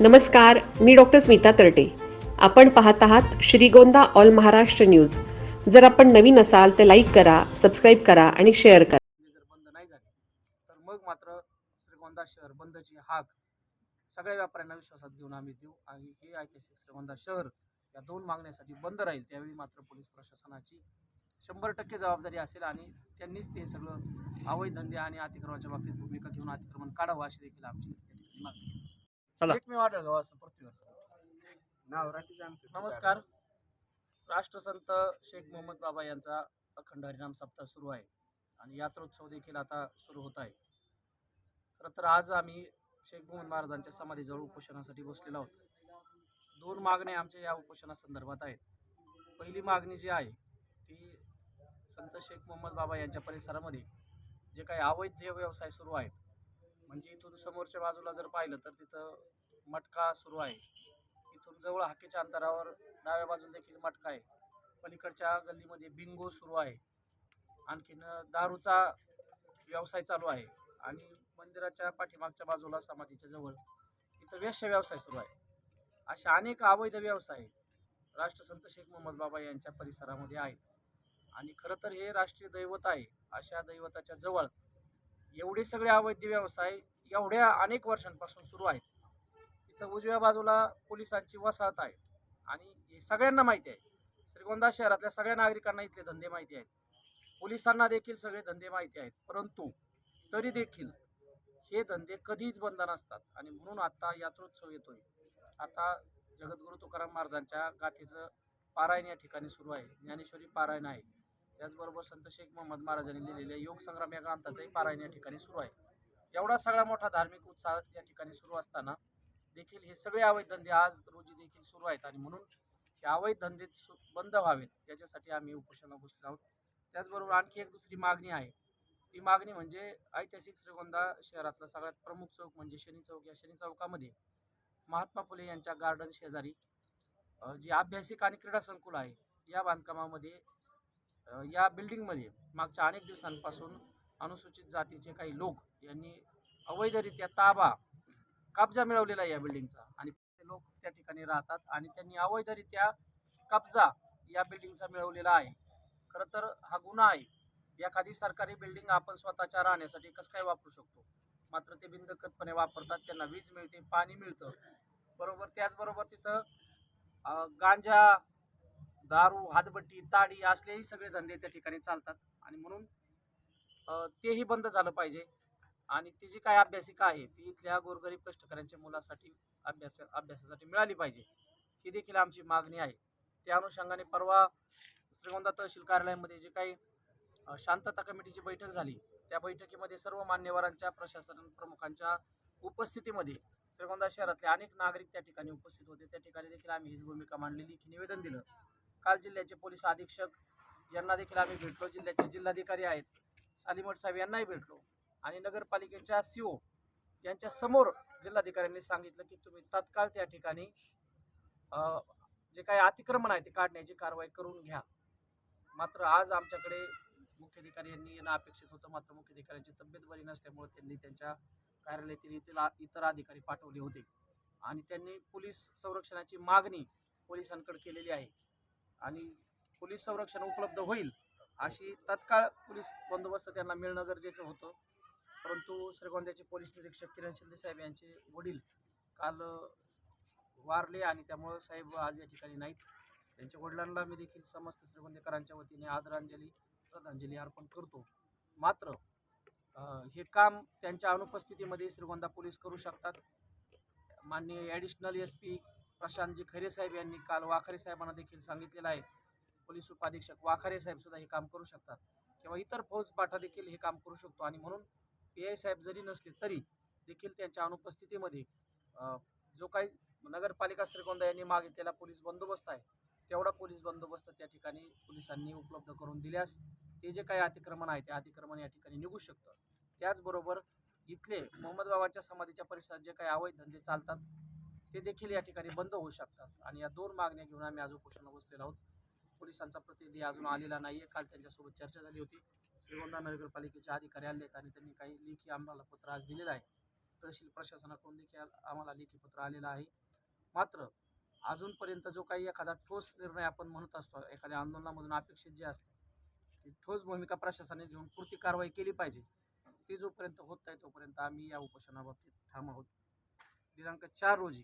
नमस्कार मी डॉक्टर स्मिता तरटे. आपण पाहत आहात श्रीगोंदा ऑल महाराष्ट्र न्यूज. जर आपण नवीन असाल तर लाईक करा सबस्क्राईब करा आणि शेअर करा. जर बंद नाही झाले तर मग मात्र श्रीगोंदा शहर बंदची हाक सगळ्या व्यापाऱ्यांना विश्वासात घेऊन आम्ही देऊ आणि हे ऐतिहासिक श्रीगोंदा शहर या दोन मागण्यासाठी बंद राहील त्यावेळी मात्र पोलीस प्रशासनाची शंभर टक्के जबाबदारी असेल आणि त्यांनीच ते सगळं अवैध धंदे आणि अतिक्रमणाच्या बाबतीत भूमिका घेऊन अतिक्रमण काढावं अशी देखील आमची मागणी चला. एकमेव आढळगाव असं पृथ्वीवर. नमस्कार. राष्ट्रसंत शेख मोहम्मद बाबा यांचा अखंड हरिनाम सप्ताह सुरू आहे आणि यात्रोत्सव देखील आता सुरू होत आहे. खरं तर आज आम्ही शेख मोहम्मद महाराजांच्या समाधीजवळ उपोषणासाठी बसलेलो आहोत. दोन मागण्या आमच्या या उपोषणासंदर्भात आहेत. पहिली मागणी जी आहे ती संत शेख मोहम्मद बाबा यांच्या परिसरामध्ये जे काही अवैध व्यवसाय सुरू आहेत म्हणजे इथून समोरच्या बाजूला जर पाहिलं तर तिथं मटका सुरू आहे. इथून जवळ हाकेच्या अंतरावर डाव्या बाजूला देखील मटका आहे. पलीकडच्या गल्लीमध्ये बिंगो सुरू आहे. आणखीन दारूचा व्यवसाय चालू आहे. आणि मंदिराच्या पाठीमागच्या बाजूला समाधीच्या जवळ इथं वेश्य व्यवसाय सुरू आहे. अशा अनेक अवैध व्यवसाय राष्ट्रसंत शेख मोहम्मद बाबा यांच्या परिसरामध्ये आहेत. आणि खरं तर हे राष्ट्रीय दैवत आहे. अशा दैवताच्या जवळ एवढे सगळे अवैध व्यवसाय एवढ्या अनेक वर्षांपासून सुरू आहेत. इथं उजव्या बाजूला पोलिसांची वसाहत आहे आणि हे सगळ्यांना माहिती आहे. श्रीगोंदा शहरातल्या सगळ्या नागरिकांना इथले धंदे माहिती आहेत. पोलिसांना देखील सगळे धंदे माहिती आहेत. परंतु तरी देखील हे धंदे कधीच बंद नसतात आणि म्हणून आता यात्रोत्सव येतोय. आता जगद्गुरू तुकाराम महाराजांच्या गाथेचं पारायण या ठिकाणी सुरू आहे. ज्ञानेश्वरी पारायण आहे. त्याचबरोबर संत शेख मोहम्मद महाराजांनी लिहिलेल्या योग संग्राम या ग्रंथाचंही पारायण या ठिकाणी सुरू आहे. एवढा सगळा मोठा धार्मिक उत्साह या ठिकाणी सुरू असताना देखील हे सगळे अवैध धंदे आज रोजी देखील सुरू आहेत आणि म्हणून हे अवैध धंदे सु- बंद व्हावेत याच्यासाठी आम्ही उपोषणाला बसलो आहोत. त्याचबरोबर आणखी एक दुसरी मागणी आहे. ती मागणी म्हणजे ऐतिहासिक श्रीगोंदा शहरातला सगळ्यात प्रमुख चौक म्हणजे शनी चौक. या शनी चौकामध्ये महात्मा फुले यांच्या गार्डन शेजारी जी अभ्यासिक आणि क्रीडा संकुल आहे या बांधकामामध्ये या बिल्डिंगमध्ये मागच्या अनेक दिवसांपासून अनुसूचित जातीचे काही लोक यांनी अवैधरित्या ताबा कब्जा मिळवलेला आहे या बिल्डिंगचा आणि ते लोक त्या ठिकाणी राहतात आणि त्यांनी अवैधरित्या कब्जा या बिल्डिंगचा मिळवलेला आहे. खरं तर हा गुन्हा आहे. एखादी सरकारी बिल्डिंग आपण स्वतःच्या राहण्यासाठी कसं काय वापरू शकतो? मात्र ते बिनदकतपणे वापरतात त्यांना वीज मिळते पाणी मिळतं. बरोबर त्याचबरोबर तिथं गांजा दारू हातबट्टी ताडी असलेही सगळे धंदे त्या ठिकाणी चालतात. आणि म्हणून तेही बंद झालं पाहिजे. आणि ती जी काय अभ्यासिका आहे ती इथल्या गोरगरीब कष्टकऱ्यांच्या मुलासाठी अभ्यास अभ्यासासाठी मिळाली पाहिजे. ही देखील आमची मागणी आहे. त्या अनुषंगाने परवा श्रीगोंदा तहसील कार्यालयामध्ये जे काही शांतता कमिटीची बैठक झाली त्या बैठकीमध्ये सर्व मान्यवरांच्या प्रशासन प्रमुखांच्या उपस्थितीमध्ये श्रीगोंदा शहरातले अनेक नागरिक त्या ठिकाणी उपस्थित होते. त्या ठिकाणी देखील आम्ही हीच भूमिका मांडलेली की निवेदन दिलं. काल जिल्ह्याचे पोलीस अधीक्षक यांना देखील आम्ही भेटलो. जिल्ह्याचे जिल्हाधिकारी आहेत. सालीमठ साहेब यांनाही भेटलो. आणि नगरपालिकेच्या सी ओ यांच्या समोर जिल्हाधिकाऱ्यांनी सांगितलं की तुम्ही तात्काळ त्या ठिकाणी जे काही अतिक्रमण आहे ते काढण्याची कारवाई करून घ्या. मात्र आज आमच्याकडे मुख्याधिकारी यांनी येणं अपेक्षित होतं मात्र मुख्याधिकाऱ्यांची तब्येत बरी नसल्यामुळे त्यांनी त्यांच्या कार्यालयातील इतर इतर अधिकारी पाठवले होते. आणि त्यांनी पोलीस संरक्षणाची मागणी पोलिसांकडे केलेली आहे. आणि पोलीस संरक्षण उपलब्ध होईल अशी तत्काळ पोलीस बंदोबस्त त्यांना मिळणं गरजेचं होतं. परंतु श्रीगोंद्याचे पोलीस निरीक्षक किरण शिंदे साहेब यांचे वडील काल वारले आणि त्यामुळं साहेब आज या ठिकाणी नाहीत. त्यांच्या वडिलांना मी देखील समस्त श्रीगोंदेकरांच्या वतीने आदरांजली श्रद्धांजली अर्पण करतो. मात्र हे काम त्यांच्या अनुपस्थितीमध्ये श्रीगोंदा पोलीस करू शकतात. माननीय additional S P Prashantji Khaire साहेब यांनी काल वाखरे साहेबांना देखील सांगितलेलं आहे. पोलीस उपाधीक्षक वाखारे साहेब सुद्धा हे काम करू शकतात. किंवा इतर फौज पाठा देखील हे काम करू शकतो. आणि म्हणून पी आय साहेब जरी नसले तरी देखील त्यांच्या अनुपस्थितीमध्ये जो काही नगरपालिका श्रीगोंदा यांनी मागितलेला पोलीस बंदोबस्त आहे तेवढा पोलीस बंदोबस्त त्या ठिकाणी पोलिसांनी उपलब्ध करून दिल्यास ते जे काही अतिक्रमण आहे ते अतिक्रमण या ठिकाणी निघू शकतं. त्याचबरोबर इथले मोहम्मद बाबांच्या समाधीच्या परिसरात जे काही अवैध धंदे चालतात ते देखील या ठिकाणी बंद होऊ शकतात. आणि या दोन मागण्या घेऊन आम्ही आज उपोषण बसलेलो आहोत. पोलिसांचा प्रतिनिधी अजून आलेला नाही आहे काल त्यांच्यासोबत चर्चा झाली होती. श्रीगोंदा नगरपालिकेचे अधिकारी आले आहेत आणि त्यांनी काही लेखी आम्हाला पत्र आज दिलेलं आहे. तहसील प्रशासनाकडून देखील आम्हाला लेखीपत्र आलेलं आहे. मात्र अजूनपर्यंत जो काही एखादा ठोस निर्णय आपण म्हणत असतो एखाद्या आंदोलनामधून अपेक्षित जे असते ती ठोस भूमिका प्रशासनाने घेऊन पुरती कारवाई केली पाहिजे. ती जोपर्यंत होत नाही तोपर्यंत आम्ही या उपोषणाबाबतीत ठाम आहोत. दिनांक चार रोजी